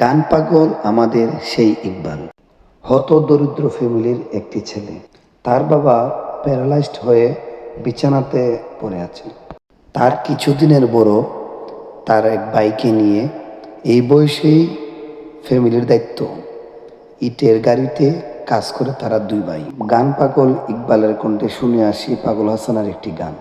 গান পাগল আমাদের সেই ইকবাল। হত দরিদ্র ফ্যামিলির একটি ছেলে। তার বাবা প্যারালাইজড হয়ে বিছানাতে পড়ে আছে। তার কিছুদিনের বড় তার এক বাইকে নিয়ে এই বয়সেই ফ্যামিলির দায়িত্ব। ইটের গাড়িতে কাজ করে তারা দুই ভাই। গান পাগল ইকবালের কণ্ঠে শুনে আসি পাগল হাসানের একটি গান।